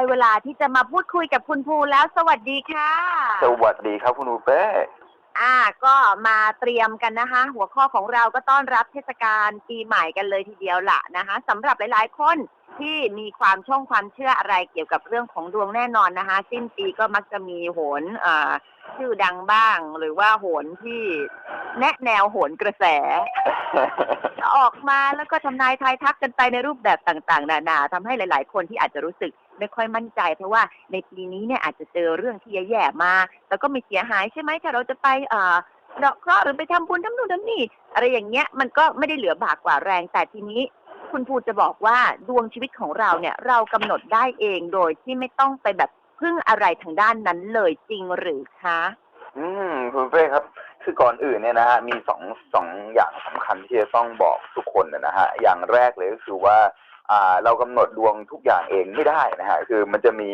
ได้เวลาที่จะมาพูดคุยกับคุณภูแล้วสวัสดีค่ะ สวัสดีครับคุณอูเป้อ่า ก็มาเตรียมกันนะคะ หัวข้อของเราก็ต้อนรับเทศกาลปีใหม่กันเลยทีเดียวล่ะนะคะสำหรับหลาย ๆ คนที่มีความช่องความเชื่ออะไรเกี่ยวกับเรื่องของดวงแน่นอนนะคะ สิ้นปีก็มักจะมีโหนเอ่อชื่อดังบ้าง หรือว่าโหนที่แนะแนวโหนกระแส ออกมาแล้วก็ทำนายทายทักกันไปในรูปแบบต่าง ๆ นานาทำให้หลาย ๆ คนที่อาจจะรู้สึก ไม่ค่อยมั่นใจ เพราะว่าในปีนี้เนี่ยอาจจะเจอเรื่องที่แย่ๆมา แล้วก็ม่เสียหายใช่ไหมถ้าเราจะไปเอ่อดอกเคราะห์หรือไปทำบุญทำนู่นทำนี่อะไรอย่างเงี้ยมันก็ไม่ได้เหลือบากกว่าแรง แต่ทีนี้คุณภูจะบอกว่าดวงชีวิตของเราเนี่ย เรากำหนดได้เองโดยที่ไม่ต้องไปแบบพึ่งอะไรทางด้านนั้นเลยจริงหรือคะอืมคุณเป้ครับ คือก่อนอื่นเนี่ยนะฮะมีสองสองอย่างสำคัญที่จะต้องบอกทุกคนนะฮะอย่างแรกเลยก็คือว่า เรากำหนดดวงทุกอย่างเองไม่ได้นะฮะคือมันจะมี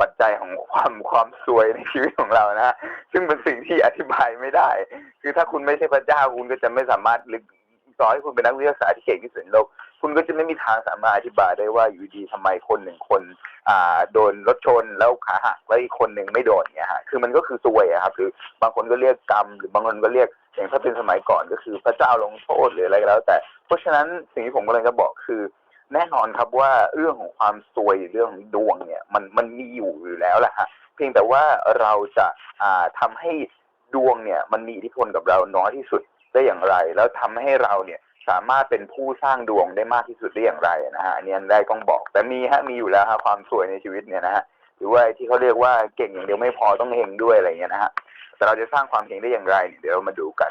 ปัจจัยของความความซวยในชีวิตของเรานะฮะซึ่งเป็นสิ่งที่อธิบายไม่ได้ คือถ้าคุณไม่ใช่พระเจ้าคุณก็จะไม่สามารถลึกต่อให้คุณเป็นนักวิทยาศาสตร์ที่เก่งที่สุดในโลกคุณก็จะไม่มีทางสามารถอธิบายได้ว่าอยู่ดีทำไมคนหนึ่งคน อ่า โดนรถชนแล้วขาหักแล้วอีกคนหนึ่งไม่โดนเนี่ยฮะคือมันก็คือซวยอะครับหรือบางคนก็เรียกกรรม หรือบางคนก็เรียกอย่างถ้าเป็นสมัยก่อนก็คือพระเจ้าลงโทษหรืออะไรก็แล้ว แต่เพราะฉะนั้นสิ่งที่ผมกำลังจะบอกคือ แน่นอนครับว่าเรื่องของความซวยเรื่องของดวงเนี่ยมันมันมีอยู่อยู่แล้วแหละฮะเพียงแต่ว่าเราจะอ่าทำให้ดวงเนี่ยมันมีอิทธิพลกับเราน้อยที่สุดได้อย่างไร แล้วทำให้เราเนี่ยสามารถเป็นผู้สร้างดวงได้มากที่สุดได้อย่างไรนะฮะอันนี้อันแรกต้องบอก แต่มีฮะมีอยู่แล้วฮะความสวยในชีวิตเนี่ยนะฮะหรือว่าที่เขาเรียกว่าเก่งอย่างเดียวไม่พอต้องเฮงด้วยอะไรเงี้ยนะฮะแต่เราจะสร้างความเฮงได้อย่างไร เดี๋ยวเรามาดูกัน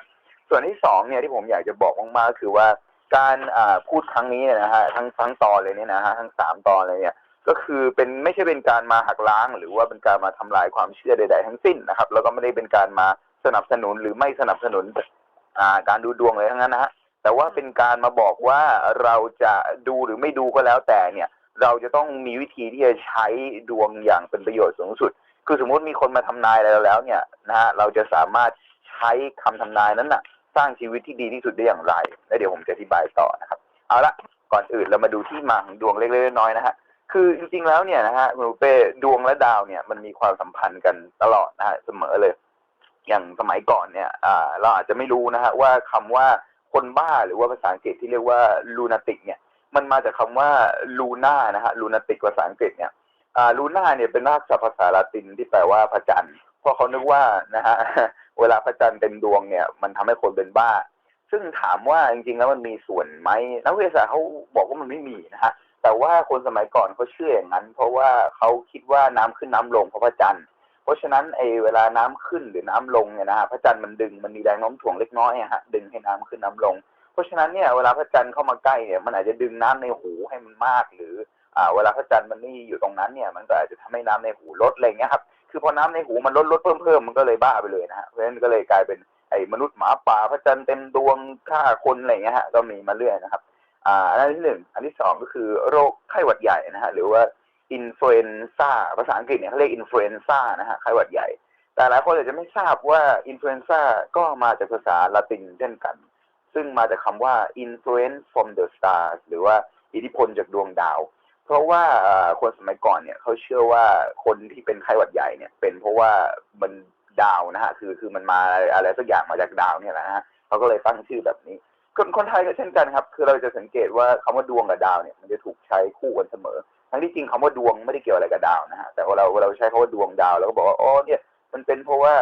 ส่วนที่สองเนี่ยที่ผมอยากจะบอกมากๆคือว่า การอ่าพูดครั้งนี้เนี่ยนะฮะทั้งทั้งตอนเลยเนี่ยนะฮะทั้งสามตอนเลยเนี่ยก็คือเป็นไม่ใช่เป็นการมาหักล้าง หรือว่าเป็นการมาทำลายความเชื่อใด ๆ ทั้งสิ้นนะครับ แล้วก็ไม่ได้เป็นการมาสนับสนุนหรือไม่สนับสนุนอ่าการดูดวงเลยทั้งนั้นนะฮะแต่ว่าเป็นการมาบอกว่าเราจะดูหรือไม่ดูก็แล้วแต่เนี่ย เราจะต้องมีวิธีที่จะใช้ดวงอย่างเป็นประโยชน์สูงสุด คือสมมติมีคนมาทำนายอะไรเราแล้วเนี่ยนะฮะเราจะสามารถใช้คำทำนายนั้นน่ะ สร้างชีวิตที่ดีที่สุดได้อย่างไร แล้วเดี๋ยวผมจะอธิบายต่อนะครับ เอาละก่อนอื่นเรามาดูที่มาของดวงเล็กๆน้อยๆนะฮะคือจริงๆแล้วเนี่ยนะฮะคุณเป้ดวงและดาวเนี่ยมันมีความสัมพันธ์กันตลอดนะฮะเสมอเลย อย่างสมัยก่อนเนี่ยอ่าเราอาจจะไม่รู้นะฮะว่าคำว่าคนบ้าหรือว่าภาษาอังกฤษที่เรียกว่าลูนาติกเนี่ย มันมาจากคำว่าลูน่านะฮะลูนาติกภาษาอังกฤษเนี่ยอ่าลูน่าเนี่ยเป็นรากศัพท์ภาษาละตินที่แปลว่าพระจันทร์ ราะเขานึกว่านะฮะเวลาพระจันทร์เต็มดวงเนี่ย มันทำให้คนเป็นบ้า ซึ่งถามว่าจริงๆแล้วมันมีส่วนไหมนักวิทยาศาสตร์เขาบอกว่ามันไม่มีนะฮะแต่ว่าคนสมัยก่อนเขาเชื่ออย่างนั้น เพราะว่าเขาคิดว่าน้ำขึ้นน้ำลงเพราะพระจันทร์เพราะฉะนั้นไอ้เวลาน้ำขึ้นหรือน้ำลงเนี่ยนะฮะพระจันทร์มันดึงมันมีแรงโน้มถ่วงเล็กน้อยฮะดึงให้น้ำขึ้นน้ำลง เพราะฉะนั้นเนี่ยเวลาพระจันทร์เข้ามาใกล้เนี่ยมันอาจจะดึงน้ำในหูให้มันมากหรืออ่าเวลาพระจันทร์มันไม่อยู่ตรงนั้นเนี่ยมันก็อาจจะทำให้น้ำในหูลดอะไรเงี้ยครับ คือพอน้ำในหูมันลดลดเพิ่มเพิ่มมันก็เลยบ้าไปเลยนะฮะเพราะฉะนั้นก็เลยกลายเป็นไอ้มนุษย์หมาป่าพระจันทร์เต็มดวงฆ่าคนอะไรเงี้ยฮะก็มีมาเรื่อยนะครับ อ่าอันนั้นที่หนึ่งอันที่สองก็คือโรคไข้หวัดใหญ่นะฮะหรือว่าอินฟลูเอนซ่าภาษาอังกฤษเนี่ยเขาเรียกอินฟลูเอนซ่านะฮะไข้หวัดใหญ่ แต่หลายคนอาจจะไม่ทราบว่าอินฟลูเอนซ่าก็มาจากภาษาละตินเช่นกัน ซึ่งมาจากคำว่า influence from the stars หรือว่าอิทธิพลจากดวงดาว เพราะว่าคนสมัยก่อนเนี่ยเขาเชื่อว่าคนที่เป็นไข้หวัดใหญ่เนี่ย เป็นเพราะว่ามันดาวนะฮะคือคือมันมาอะไรสักอย่างมาจากดาวเนี่ยแหละฮะเขาก็เลยตั้งชื่อแบบนี้ คนคนไทยก็เช่นกันครับ คือเราจะสังเกตว่าคำว่าดวงกับดาวเนี่ยมันจะถูกใช้คู่กันเสมอ ทั้งที่จริงคำว่าดวงไม่ได้เกี่ยวอะไรกับดาวนะฮะแต่ว่าเราเราใช้คำว่าดวงดาวแล้วก็บอกว่าอ๋อเนี่ยมันเป็นเพราะว่า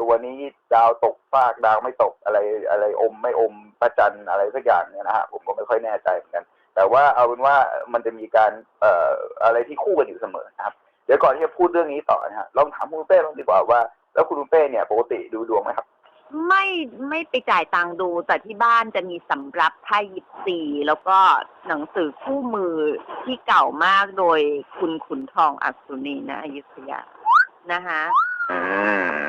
ตัวนี้ดาวตกฟากดาวไม่ตกอะไรอะไรอมไม่อมพระจันอะไรสักอย่างเนี่ยนะฮะผมก็ไม่ค่อยแน่ใจเหมือนกัน แต่ว่าเอาเป็นว่ามันจะมีการเอ่ออะไรที่คู่กันอยู่เสมอนะครับ เดี๋ยวก่อนที่จะพูดเรื่องนี้ต่อนะฮะลองถามคุณเป้บ้างดีกว่าว่า แล้วคุณเป้เนี่ยปกติดูดวงไหมครับ ไม่ไม่ไปจ่ายตังค์ดูแต่ที่บ้านจะมีสำรับไพ่ยิปซีแล้วก็หนังสือคู่มือที่เก่ามากโดยคุณขุนทองอัศนีนะอยุธยานะคะอื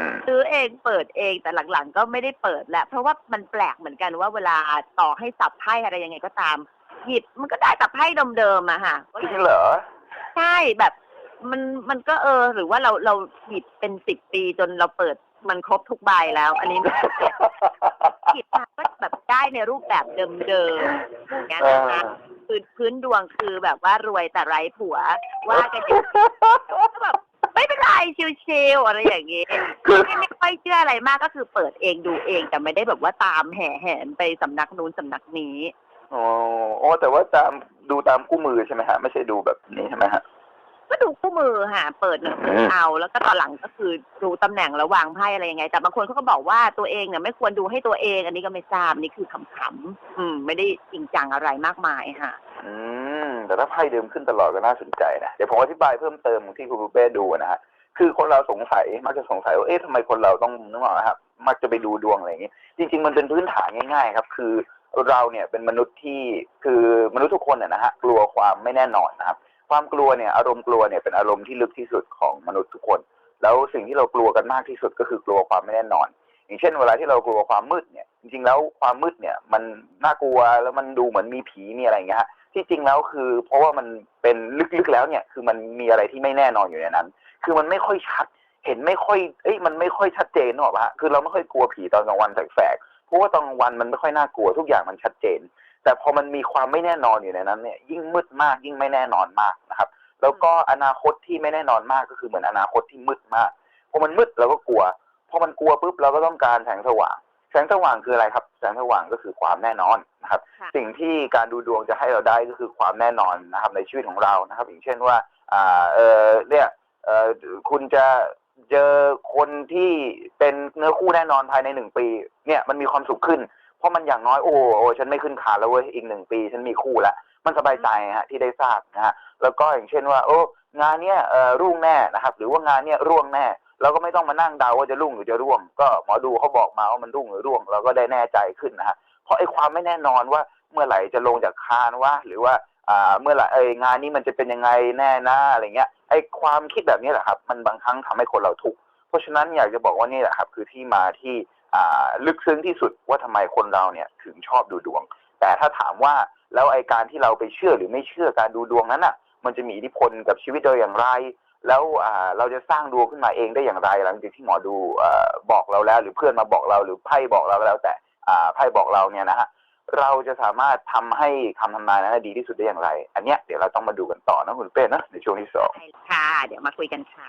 มซื้อเองเปิดเองแต่หลังๆ ก็ไม่ได้เปิดแล้วเพราะว่ามันแปลกเหมือนกันว่าเวลาต่อให้สับไพ่อะไรยังไงก็ตาม หยิบมันก็ได้แต่ไพ่เดิมๆอะค่ะก็จเลยริงเหรอ ใช่แบบมันมันก็เออ หรือว่าเราเราหยิบเป็นสิบปีจนเราเปิดมันครบทุกใบแล้ว อันนี้ไม่เก็บหยิบมาก็แบบได้ในรูปแบบเดิมๆอย่างเงี้ยนะคะพื้นพื้นดวงคือแบบว่ารวยแต่ไร้ผัว ว่ากันอย่างนี้ก็แบบไม่เป็นไรชิวๆอะไรอย่างงี้คือไม่ไม่ค่อยเชื่ออะไรมากก็คือเปิดเองดูเองแต่ไม่ได้แบบว่าตามแห่แหนไปสำนักนู้นสำนักนี้ อ๋ออ๋อแต่ว่าตามดูตามคู่มือใช่ไหมฮะไม่ใช่ดูแบบนี้ใช่ไหมฮะก็ดูคู่มือค่ะ เปิดหนังสืออืมเอาแล้วก็ตอนหลังก็คือดูตำแหน่งแล้ววางไพ่อะไรยังไง แต่บางคนเขาก็บอกว่าตัวเองเนี่ยไม่ควรดูให้ตัวเอง อันนี้ก็ไม่ทราบนี่คือขำๆอืม ไม่ได้จริงจังอะไรมากมายค่ะ อืม แต่ถ้าไพ่เดิมขึ้นตลอดก็น่าสนใจนะเดี๋ยวผมอธิบายเพิ่มเติมที่คุณปุ้เป้ดูนะฮะคือคนเราสงสัยมักจะสงสัยว่าเอ๊ะทำไมคนเราต้องนึกออกไหมครับมักจะไปดูดวงอะไรอย่างนี้จริง ๆ มันเป็นพื้นฐานง่าย ๆ ครับ คือ เราเนี่ยเป็นมนุษย์ที่คือมนุษย์ทุกคนน่ะนะฮะกลัวความไม่แน่นอนนะครับ ความกลัวเนี่ยอารมณ์กลัวเนี่ยเป็นอารมณ์ที่ลึกที่สุดของมนุษย์ทุกคน แล้วสิ่งที่เรากลัวกันมากที่สุดก็คือกลัวความไม่แน่นอน อย่างเช่น เวลาที่เรากลัวความมืดเนี่ยจริงๆแล้วความมืดเนี่ยมันน่ากลัวแล้วมันดูเหมือนมีผีมีอะไรอย่างเงี้ยฮะที่จริงแล้วคือ เพราะว่ามันเป็นลึกๆแล้วเนี่ยคือมันมีอะไรที่ไม่แน่นอนอยู่ในนั้น คือมันไม่ค่อยชัดเห็นไม่ค่อยเอ้ยมันไม่ค่อยชัดเจนหรอกฮะคือเราไม่ค่อยกลัวผีตอนกลางวันแสก เพราะว่าตอนกลางวันมันไม่ค่อยน่ากลัวทุกอย่างมันชัดเจน แต่พอมันมีความไม่แน่นอนอยู่ในนั้นเนี่ยยิ่งมืดมากยิ่งไม่แน่นอนมากนะครับ แล้วก็อนาคตที่ไม่แน่นอนมากก็คือเหมือนอนาคตที่มืดมากพอมันมืดเราก็กลัวพอมันกลัวปุ๊บเราก็ต้องการแสงสว่าง แสงสว่างคืออะไรครับ แสงสว่างก็คือความแน่นอนนะครับค่ะสิ่งที่การดูดวงจะให้เราได้ก็คือความแน่นอนนะครับในชีวิตของเรานะครับ อย่างเช่นว่าอ่าเออเนี่ยเออคุณจะ เจอคนที่เป็นเนื้อคู่แน่นอนภายในหนึ่งปี เนี่ยมันมีความสุขขึ้น เพราะมันอย่างน้อยโอ้โอ้ฉันไม่ขึ้นคาแล้วเว้ยอีกหนึ่งปี ฉันมีคู่แล้วมันสบายใจฮะที่ได้ทราบนะฮะแล้วก็อย่างเช่นว่า โอ้งานเนี้ยเออรุ่งแน่นะครับ หรือว่างานเนี้ยร่วงแน่เราก็ไม่ต้องมานั่งเดาว่าจะรุ่งหรือจะร่วง ก็หมอดูเขาบอกมาว่ามันรุ่งหรือร่วงเราก็ได้แน่ใจขึ้นนะฮะเพราะไอ้ความไม่แน่นอนว่าเมื่อไหร่จะลงจากคานวะหรือว่า อ่าเมื่อไหร่เอ้ยงานนี้มันจะเป็นยังไงแน่นะอะไรเงี้ยไอ้ความคิดแบบนี้แหละครับ มันบางครั้งทำให้คนเราทุกข์เพราะฉะนั้นอยากจะบอกว่านี่แหละครับ คือที่มาที่อ่าลึกซึ้งที่สุดว่าทำไมคนเราเนี่ยถึงชอบดูดวง แต่ถ้าถามว่าแล้วไอ้การที่เราไปเชื่อหรือไม่เชื่อการดูดวงนั้นอะ มันจะมีอิทธิพลกับชีวิตเราอย่างไร แล้วอ่าเราจะสร้างดวงขึ้นมาเองได้อย่างไรหลังจากที่หมอดูอ่อบอกเราแล้ว หรือเพื่อนมาบอกเราหรือไพ่บอกเราแล้วแต่อ่าไพ่บอกเราเนี่ยนะฮะ เราจะสามารถทำให้คำทำนายนั้นดีที่สุดได้อย่างไร อันเนี้ยเดี๋ยวเราต้องมาดูกันต่อนะคุณเป้นะในช่วงที่สองใช่ค่ะ เดี๋ยวมาคุยกันค่ะ